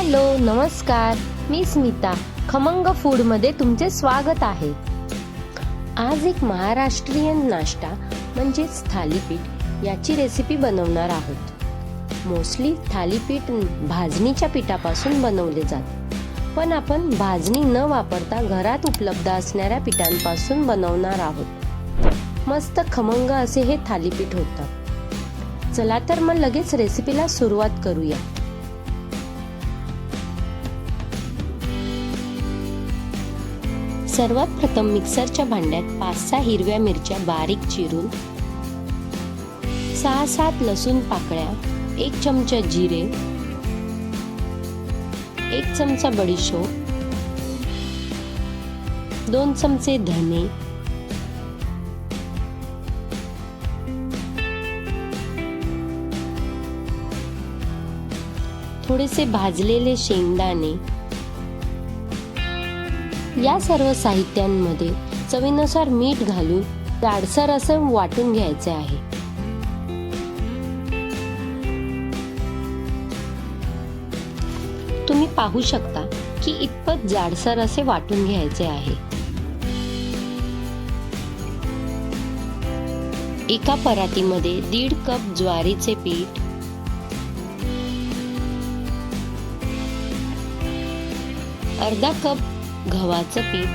Hello नमस्कार. मी स्मिता. खमंग फूडमध्ये तुमचे स्वागत आहे. आज एक महाराष्ट्रीयन नाश्ता म्हणजेच थालीपीठ याची रेसिपी बनवणार आहोत. मोस्टली थालीपीठ भाजणीच्या पिठापासून बनवले जाते. पण आपण भाजणी न वापरता घरात उपलब्ध असणाऱ्या पिठांपासून बनवणार आहोत. मस्त खमंग असे हे थालीपीठ होतं. चला तर मग लगेच रेसिपीला सुरुवात करूया. सर्वात प्रथम मिक्सरच्या भांड्यात पाच सहा हिरव्या मिरच्या बारीक चिरून सहा सात लसूण पाकळ्या एक चमचा जिरे एक चमचा बडीशोप दोन चमचे धने थोडेसे भाजलेले शेंगदाणे या सर्व साहित्यांमध्ये चवीनुसार मीठ घालून जाडसर असं वाटून घ्यायचे आहे. तुम्ही पाहू शकता की इतपत जाडसर असे वाटून घ्यायचे आहे. एका परातीमध्ये दीड कप ज्वारीचे पीठ अर्धा कप गव्हाचं पीठ.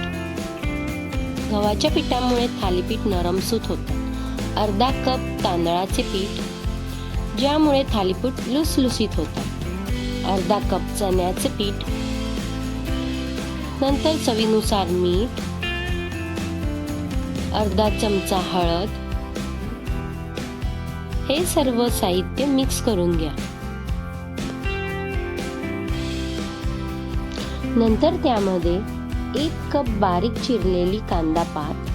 गव्हाच्या पिठामुळे थालीपीठ नरमसूत होतं. अर्धा कप तांदळाचे पीठ ज्यामुळे थालीपीठ लुसलुसीत होतं. अर्धा कप चण्याचे पीठ नंतर चवीनुसार मीठ अर्धा चमचा हळद. हे सर्व साहित्य मिक्स करून घ्या. नंतर त्यामध्ये एक कप बारीक चिरलेली कांदा पात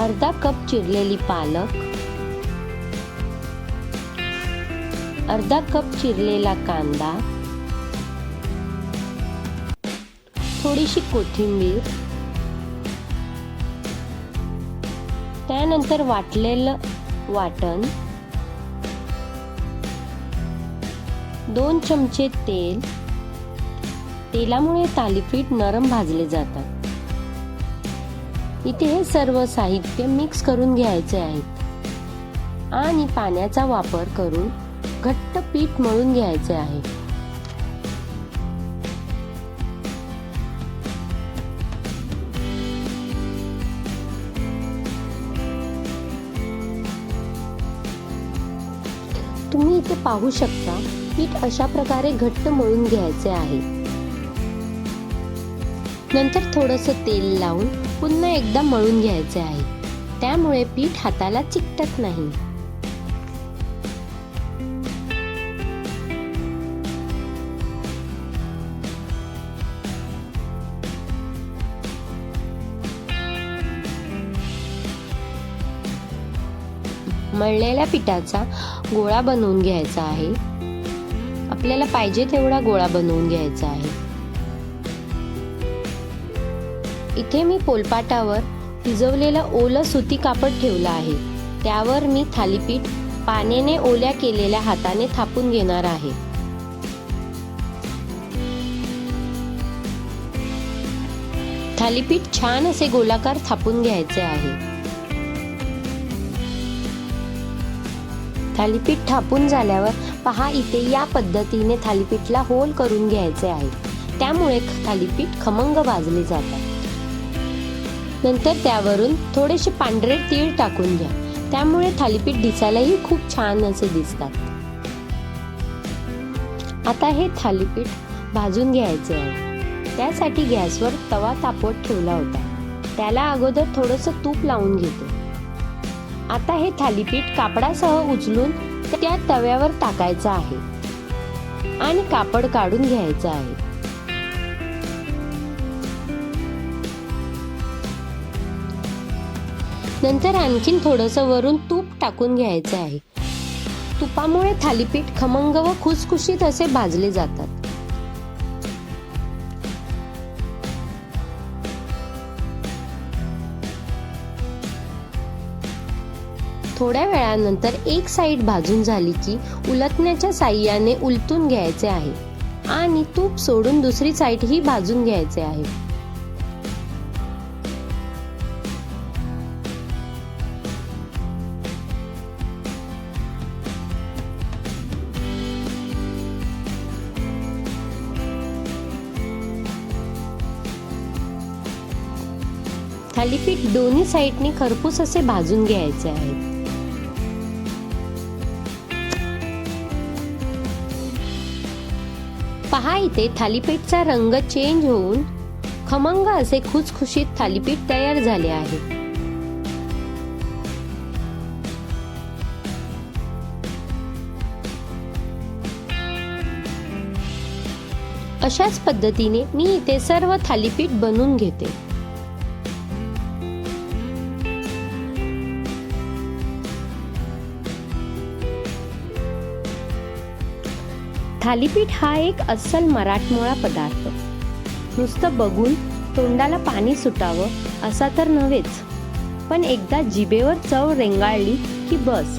अर्धा कप चिरलेली पालक अर्धा कप चिरलेला कांदा थोडीशी कोथिंबीर त्यानंतर वाटलेलं वाटण दोन चमचे तेल तेलामुळे थालीपीठ नरम भाजले जातात. इथे हे सर्व साहित्य मिक्स करून घ्यायचे आहेत. आणि पाण्याचा वापर करून घट्ट पीठ मळून घ्यायचे आहे. तुम्ही इथे पाहू शकता पीठ अशा प्रकारे घट्ट मळून घ्यायचे आहे. नंतर थोडस तेल लावून पुन्हा एकदा मळून घ्यायचे आहे. त्यामुळे पीठ हाताला चिकटत नाही. मळलेल्या पिठाचा गोळा बनवून घ्यायचा आहे. आपल्याला पाहिजे तेवढा गोळा बनवून घ्यायचा आहे. इथे मी पोलपाटावर भिजवलेलं ओलं सुती कापड ठेवलं आहे. त्यावर मी थालीपीठ पाण्याने ओल्या केलेल्या हाताने थापून घेणार आहे. थालीपीठ छान असे गोलाकार थापून घ्यायचे आहे. थालीपीठ थापून झाल्यावर पहा इथे या पद्धतीने थालीपीठला होल करून घ्यायचे आहे. त्यामुळे थालीपीठ खमंग भाजले जातात. नंतर त्यावरून थोडेसे पांढरे तीळ टाकून घ्या. त्यामुळे थालीपीठ दिसायलाही खूप छान असे दिसतात. आता हे थालीपीठ भाजून घ्यायचे आहे. त्यासाठी गॅसवर तवा तापवत ठेवला होता. त्याला अगोदर थोडस तूप लावून घेतो. आता हे थालीपीठ कापडासह उचलून त्या तव्यावर टाकायचं आहे. आणि कापड काढून घ्यायचं आहे. नंतर आणखीन थोडंसं वरून तूप टाकून घ्यायचं आहे. तुपामुळे थालीपीठ खमंग व खुसखुशीत असे भाजले जातात. थोड्या वेळानंतर एक साईड भाजून झाली की उलटण्याच्या साह्याने उलटून घ्यायचे आहे. आणि तूप सोडून दुसरी साईड ही भाजून घ्यायचे आहे. थालीपीठ दोन्ही साईडने खरपूस असे भाजून घ्यायचे आहे. पहा इथे थालीपीठचा रंग चेंज होऊन खमंग असे खुसखुशीत थालीपीठ तयार झाले आहे. अशाच पद्धतीने मी इथे सर्व थालीपीठ बनवून घेते. थालीपीठ हा एक अस्सल मराठमोळा पदार्थ. नुसतं बघून तोंडाला पाणी सुटावं असा तर नव्हेच. पण एकदा जिभेवर चव रेंगाळली की बस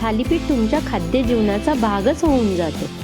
थालीपीठ तुमच्या खाद्य जीवनाचा भागच होऊन जातो.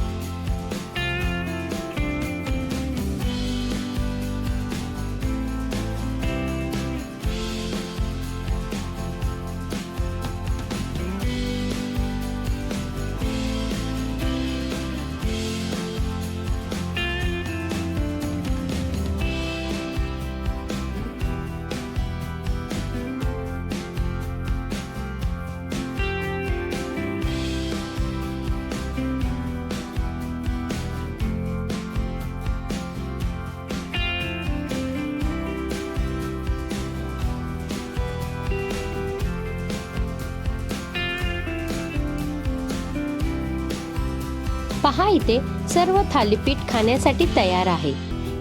पहा इथे सर्व थालीपीठ खाण्यासाठी तयार आहे.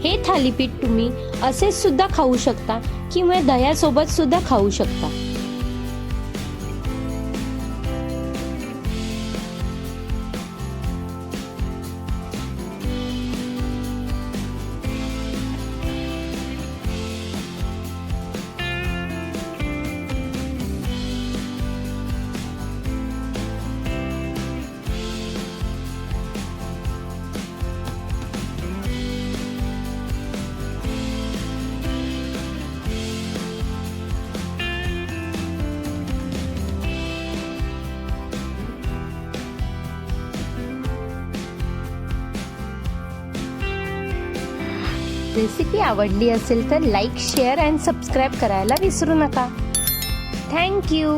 हे थालीपीठ तुम्ही असेच सुद्धा खाऊ शकता किंवा दह्यासोबत सुद्धा खाऊ शकता. रेसिपी आवडली असेल तर लाईक शेअर अँड सबस्क्राईब करायला विसरू नका. थँक्यू